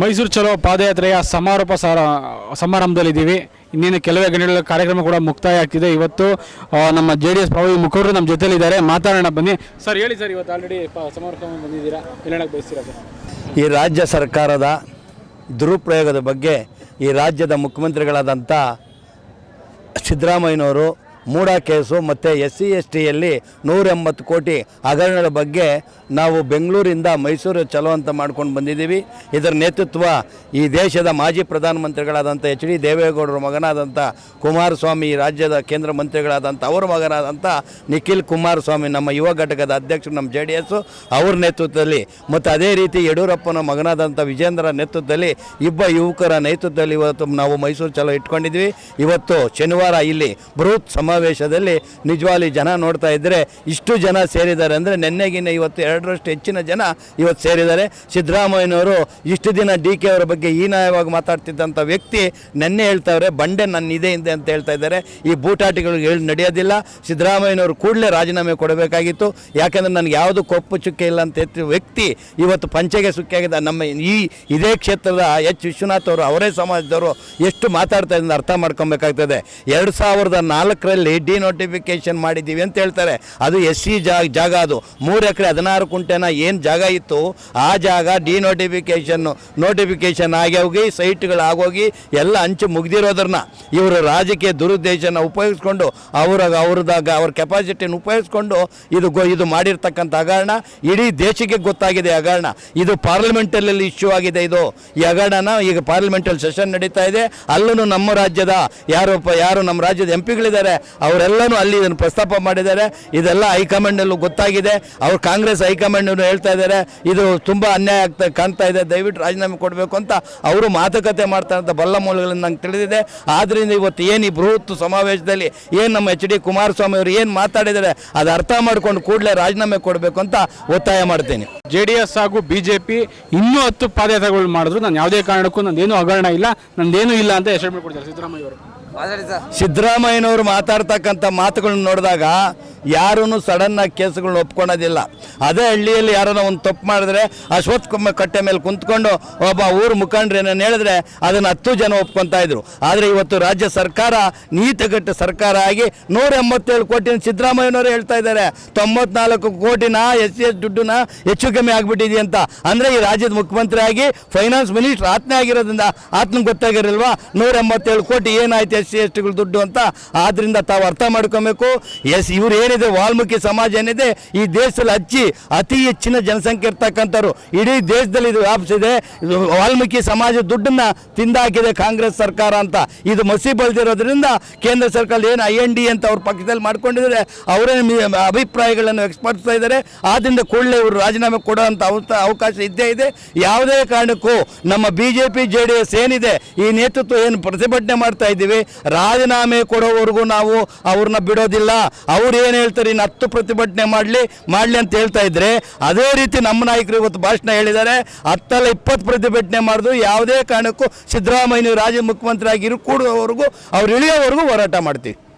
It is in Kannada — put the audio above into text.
ಮೈಸೂರು ಚಲೋ ಪಾದಯಾತ್ರೆಯ ಸಮಾರೋಪ ಸಾರ ಸಮಾರಂಭದಲ್ಲಿದ್ದೀವಿ. ಇನ್ನೇನು ಕೆಲವೇ ಗಂಟೆಗಳ ಕಾರ್ಯಕ್ರಮ ಕೂಡ ಮುಕ್ತಾಯ ಆಗ್ತಿದೆ. ಇವತ್ತು ನಮ್ಮ ಜೆ ಡಿ ಎಸ್ ಪ್ರಭಾವಿ ಮುಖಂಡರು ನಮ್ಮ ಜೊತೆಯಲ್ಲಿದ್ದಾರೆ. ಮಾತಾಡೋಣ ಬನ್ನಿ. ಸರ್, ಹೇಳಿ ಸರ್, ಇವತ್ತು ಆಲ್ರೆಡಿ ಸಮಾರೋಪ ಬಂದಿದ್ದೀರಾ? ಹೇಳಕ್ಕೆ ಬಯಸ್ತೀರಾ ಸರ್? ಈ ರಾಜ್ಯ ಸರ್ಕಾರದ ದುರುಪಯೋಗದ ಬಗ್ಗೆ ಈ ರಾಜ್ಯದ ಮುಖ್ಯಮಂತ್ರಿಗಳಾದಂಥ ಸಿದ್ದರಾಮಯ್ಯನವರು ಮೂಡ ಕೇಸು ಮತ್ತು ಎಸ್ ಸಿ ಎಸ್ ಟಿಯಲ್ಲಿ ನೂರ ಎಂಬತ್ತು ಕೋಟಿ ಹಗರಣದ ಬಗ್ಗೆ ನಾವು ಬೆಂಗಳೂರಿಂದ ಮೈಸೂರು ಚಲೋ ಅಂತ ಮಾಡ್ಕೊಂಡು ಬಂದಿದ್ದೀವಿ. ಇದರ ನೇತೃತ್ವ ಈ ದೇಶದ ಮಾಜಿ ಪ್ರಧಾನಮಂತ್ರಿಗಳಾದಂಥ ಎಚ್ ಡಿ ದೇವೇಗೌಡರ ಮಗನಾದಂಥ ಕುಮಾರಸ್ವಾಮಿ ರಾಜ್ಯದ ಕೇಂದ್ರ ಮಂತ್ರಿಗಳಾದಂಥ ಅವರ ಮಗನಾದಂಥ ನಿಖಿಲ್ ಕುಮಾರಸ್ವಾಮಿ, ನಮ್ಮ ಯುವ ಘಟಕದ ಅಧ್ಯಕ್ಷರು, ನಮ್ಮ ಜೆ ಡಿ ಎಸ್ಸು ಅವ್ರ ನೇತೃತ್ವದಲ್ಲಿ ಮತ್ತು ಅದೇ ರೀತಿ ಯಡಿಯೂರಪ್ಪನ ಮಗನಾದಂಥ ವಿಜೇಂದ್ರ ನೇತೃತ್ವದಲ್ಲಿ ಇಬ್ಬ ಯುವಕರ ನೇತೃತ್ವದಲ್ಲಿ ಇವತ್ತು ನಾವು ಮೈಸೂರು ಚಲೋ ಇಟ್ಕೊಂಡಿದ್ವಿ ಇವತ್ತು ಶನಿವಾರ ಇಲ್ಲಿ ಬೃಹತ್ ಸಮಾವೇಶದಲ್ಲಿ ನಿಜವಾಗ್ಲಿ ಜನ ನೋಡ್ತಾ ಇದ್ದರೆ ಇಷ್ಟು ಜನ ಸೇರಿದ್ದಾರೆ ಅಂದರೆ ನೆನ್ನೆಗಿನ್ನ ಇವತ್ತು ಎರಡರಷ್ಟು ಹೆಚ್ಚಿನ ಜನ ಇವತ್ತು ಸೇರಿದ್ದಾರೆ. ಸಿದ್ದರಾಮಯ್ಯನವರು ಇಷ್ಟು ದಿನ ಡಿ ಕೆ ಅವರ ಬಗ್ಗೆ ಹೀನಾಯವಾಗಿ ಮಾತಾಡ್ತಿದ್ದಂಥ ವ್ಯಕ್ತಿ ನೆನ್ನೆ ಹೇಳ್ತಾವ್ರೆ, ಬಂಡೆ ನನ್ನ ಇದೆ ಅಂತ ಹೇಳ್ತಾ ಇದ್ದಾರೆ. ಈ ಬೂಟಾಟಿಗಳಿಗೆ ಹೇಳಿ ನಡೆಯೋದಿಲ್ಲ. ಸಿದ್ದರಾಮಯ್ಯನವರು ಕೂಡಲೇ ರಾಜೀನಾಮೆ ಕೊಡಬೇಕಾಗಿತ್ತು. ಯಾಕೆಂದರೆ ನನಗೆ ಯಾವುದು ಕೊಪ್ಪು ಚುಕ್ಕೆ ಇಲ್ಲ ಅಂತ ವ್ಯಕ್ತಿ ಇವತ್ತು ಪಂಚೆಗೆ ಸುಕ್ಕಿಯಾಗಿದೆ ನಮ್ಮ ಈ ಇದೇ ಕ್ಷೇತ್ರದ ಎಚ್ ವಿಶ್ವನಾಥ್ ಅವರು, ಅವರೇ ಸಮಾಜದವರು ಎಷ್ಟು ಮಾತಾಡ್ತಾ ಇದ್ದಾರೆ ಅರ್ಥ ಮಾಡ್ಕೊಬೇಕಾಗ್ತದೆ. ಎರಡು ಸಾವಿರದ ನಾಲ್ಕರಲ್ಲಿ ಡಿ ನೋಟಿಫಿಕೇಶನ್ ಮಾಡಿದ್ದೀವಿ ಅಂತ ಹೇಳ್ತಾರೆ. ಅದು ಎಸ್ ಸಿ ಜಾಗ ಜಾಗ ಅದು. ಮೂರು ಎಕರೆ ಹದಿನಾರು ಕುಂಟೆನ ಏನು ಜಾಗ ಇತ್ತು, ಆ ಜಾಗ ಡಿ ನೋಟಿಫಿಕೇಶನ್ನು ನೋಟಿಫಿಕೇಶನ್ ಆಗಿ ಹೋಗಿ ಸೈಟ್ಗಳಾಗೋಗಿ ಎಲ್ಲ ಹಂಚು ಮುಗ್ದಿರೋದ್ರನ್ನ. ಇವರು ರಾಜಕೀಯ ದುರುದ್ದೇಶನ ಉಪಯೋಗಿಸ್ಕೊಂಡು, ಅವರ, ಅವ್ರದಾಗ ಅವ್ರ ಕೆಪಾಸಿಟಿನ ಉಪಯೋಗಿಸ್ಕೊಂಡು ಇದು ಗೊ, ಇದು ಮಾಡಿರ್ತಕ್ಕಂಥ ಹಗರಣ, ಇಡೀ ದೇಶಕ್ಕೆ ಗೊತ್ತಾಗಿದೆ ಹಗರಣ. ಇದು ಪಾರ್ಲಿಮೆಂಟಲ್ಲಿ ಇಶ್ಯೂ ಆಗಿದೆ ಇದು. ಈ ಹಗರಣನ ಈಗ ಪಾರ್ಲಿಮೆಂಟಲ್ಲಿ ಸೆಷನ್ ನಡೀತಾ ಇದೆ. ಅಲ್ಲೂ ನಮ್ಮ ರಾಜ್ಯದ ಯಾರು ಯಾರು ನಮ್ಮ ರಾಜ್ಯದ ಎಂ ಪಿಗಳಿದ್ದಾರೆ ಅವರೆಲ್ಲನೂ ಅಲ್ಲಿ ಇದನ್ನು ಪ್ರಸ್ತಾಪ ಮಾಡಿದ್ದಾರೆ. ಇದೆಲ್ಲ ಹೈಕಮಾಂಡಲ್ಲೂ ಗೊತ್ತಾಗಿದೆ. ಅವ್ರು ಕಾಂಗ್ರೆಸ್ ಹೈಕಮಾಂಡನ್ನು ಹೇಳ್ತಾ ಇದ್ದಾರೆ. ಇದು ತುಂಬ ಅನ್ಯಾಯ ಆಗ್ತಾ ಕಾಣ್ತಾ ಇದೆ. ದಯವಿಟ್ಟು ರಾಜೀನಾಮೆ ಕೊಡಬೇಕು ಅಂತ ಅವರು ಮಾತುಕತೆ ಮಾಡ್ತಾರೆ ಅಂತ ಬಲ್ಲ ಮೂಲಗಳನ್ನು ನಂಗೆ ತಿಳಿದಿದೆ. ಆದ್ದರಿಂದ ಇವತ್ತು ಏನು ಈ ಬೃಹತ್ ಸಮಾವೇಶದಲ್ಲಿ ಏನು ನಮ್ಮ ಎಚ್ ಡಿ ಕುಮಾರಸ್ವಾಮಿ ಅವರು ಏನು ಮಾತಾಡಿದ್ದಾರೆ, ಅದು ಅರ್ಥ ಮಾಡ್ಕೊಂಡು ಕೂಡಲೇ ರಾಜೀನಾಮೆ ಕೊಡಬೇಕು ಅಂತ ಒತ್ತಾಯ ಮಾಡ್ತೇನೆ. ಜೆ ಡಿ ಎಸ್ ಹಾಗೂ ಬಿ ಜೆ ಪಿ ಇನ್ನೂ ಹತ್ತು ಪಾದಯಾತ್ರೆಗಳು ಮಾಡಿದ್ರು. ನಾನು ಯಾವುದೇ ಕಾರಣಕ್ಕೂ ನಂದೇನು ಹಗರಣ ಇಲ್ಲ. ನಂದೇನು ಇಲ್ಲ ಅಂತ ಹೆಸರು ಮಾಡಿಕೊಡ್ತಾರೆ ಸಿದ್ದರಾಮಯ್ಯ ಅವರು. ಸಿದ್ದರಾಮಯ್ಯನವರು ಮಾತಾಡ್ತಕ್ಕಂಥ ಮಾತುಗಳನ್ನ ನೋಡಿದಾಗ ಯಾರೂ ಸಡನ್ನಾಗಿ ಕೇಸುಗಳನ್ನ ಒಪ್ಕೊಳೋದಿಲ್ಲ ಅದೇ ಹಳ್ಳಿಯಲ್ಲಿ ಯಾರನ್ನ ಒಂದು ತಪ್ಪು ಮಾಡಿದ್ರೆ ಅಶ್ವತ್ಥ ಕಟ್ಟೆ ಮೇಲೆ ಕುಂತ್ಕೊಂಡು ಒಬ್ಬ ಊರು ಮುಖಂಡ್ರು ಏನೇನು ಹೇಳಿದ್ರೆ ಅದನ್ನು ಹತ್ತು ಜನ ಒಪ್ಕೊತಾ ಇದ್ರು. ಆದರೆ ಇವತ್ತು ರಾಜ್ಯ ಸರ್ಕಾರ, ನೀತಿಗಟ್ಟ ಸರ್ಕಾರ ಆಗಿ ನೂರ ಎಂಬತ್ತೇಳು ಕೋಟಿನ ಸಿದ್ದರಾಮಯ್ಯನವರು ಹೇಳ್ತಾ ಇದ್ದಾರೆ. ತೊಂಬತ್ನಾಲ್ಕು ಕೋಟಿನ ಎಸ್ ಸಿ ಎಸ್ ದುಡ್ಡನ್ನ ಹೆಚ್ಚು ಕಮ್ಮಿ ಆಗಿಬಿಟ್ಟಿದೆ ಅಂತ. ಅಂದರೆ ಈ ರಾಜ್ಯದ ಮುಖ್ಯಮಂತ್ರಿ ಆಗಿ ಫೈನಾನ್ಸ್ ಮಿನಿಸ್ಟರ್ ಆತ್ನೇ ಆಗಿರೋದ್ರಿಂದ ಆತ್ಮ ಗೊತ್ತಾಗಿರಲ್ವಾ ನೂರ ಎಂಬತ್ತೇಳು ಕೋಟಿ ಏನಾಯ್ತು ಎಸ್ ಸಿ ಎಸ್ ಟಿಗಳು ದುಡ್ಡು ಅಂತ. ಆದ್ದರಿಂದ ತಾವು ಅರ್ಥ ಮಾಡ್ಕೊಬೇಕು. ಎಸ್ ಇವ್ರು ಏನಿದೆ, ವಾಲ್ಮೀಕಿ ಸಮಾಜ ಏನಿದೆ, ಈ ದೇಶದಲ್ಲಿ ಹಚ್ಚಿ ಅತಿ ಹೆಚ್ಚಿನ ಜನಸಂಖ್ಯೆ ಇರ್ತಕ್ಕಂಥವ್ರು. ಇಡೀ ದೇಶದಲ್ಲಿ ಇದು ವ್ಯಾಪಿಸಿದೆ ವಾಲ್ಮೀಕಿ ಸಮಾಜ ದುಡ್ಡನ್ನ ತಿಂದಾಕಿದೆ ಕಾಂಗ್ರೆಸ್ ಸರ್ಕಾರ ಅಂತ. ಇದು ಮಸಿ ಬೆಳೆದಿರೋದ್ರಿಂದ ಕೇಂದ್ರ ಸರ್ಕಾರ ಏನು ಐ ಎನ್ ಡಿ ಅಂತ ಅವ್ರ ಪಕ್ಷದಲ್ಲಿ ಮಾಡ್ಕೊಂಡಿದ್ದಾರೆ, ಅವರೇ ಅಭಿಪ್ರಾಯಗಳನ್ನು ವ್ಯಕ್ತಪಡಿಸ್ತಾ ಇದ್ದಾರೆ. ಆದ್ದರಿಂದ ಕೂಡಲೇ ಇವರು ರಾಜೀನಾಮೆ ಕೊಡುವಂತ ಅವಕಾಶ ಇದ್ದೇ ಇದೆ. ಯಾವುದೇ ಕಾರಣಕ್ಕೂ ನಮ್ಮ B J P J D S ಏನಿದೆ, ಈ ನೇತೃತ್ವ ಏನು ಪ್ರತಿಭಟನೆ ಮಾಡ್ತಾ ಇದ್ದೀವಿ. ರಾಜೀನಾಮೆ ಕೊಡೋವರೆಗೂ ನಾವು ಅವ್ರನ್ನ ಬಿಡೋದಿಲ್ಲ. ಅವ್ರು ಏನು ಹೇಳ್ತಾರೆ, ಇನ್ನು ಹತ್ತು ಪ್ರತಿಭಟನೆ ಮಾಡಲಿ ಮಾಡಲಿ ಅಂತ ಹೇಳ್ತಾ ಇದ್ರೆ, ಅದೇ ರೀತಿ ನಮ್ಮ ನಾಯಕರು ಇವತ್ತು ಭಾಷಣ ಹೇಳಿದ್ದಾರೆ. ಹತ್ತಲ್ಲ ಇಪ್ಪತ್ತು ಪ್ರತಿಭಟನೆ ಮಾಡಿದ್ರು ಯಾವುದೇ ಕಾರಣಕ್ಕೂ ಸಿದ್ದರಾಮಯ್ಯ ರಾಜ್ಯ ಮುಖ್ಯಮಂತ್ರಿ ಆಗಿರು ಕೂಡುವವರೆಗೂ, ಅವ್ರು ಇಳಿಯೋವರೆಗೂ ಹೋರಾಟ ಮಾಡ್ತೀವಿ.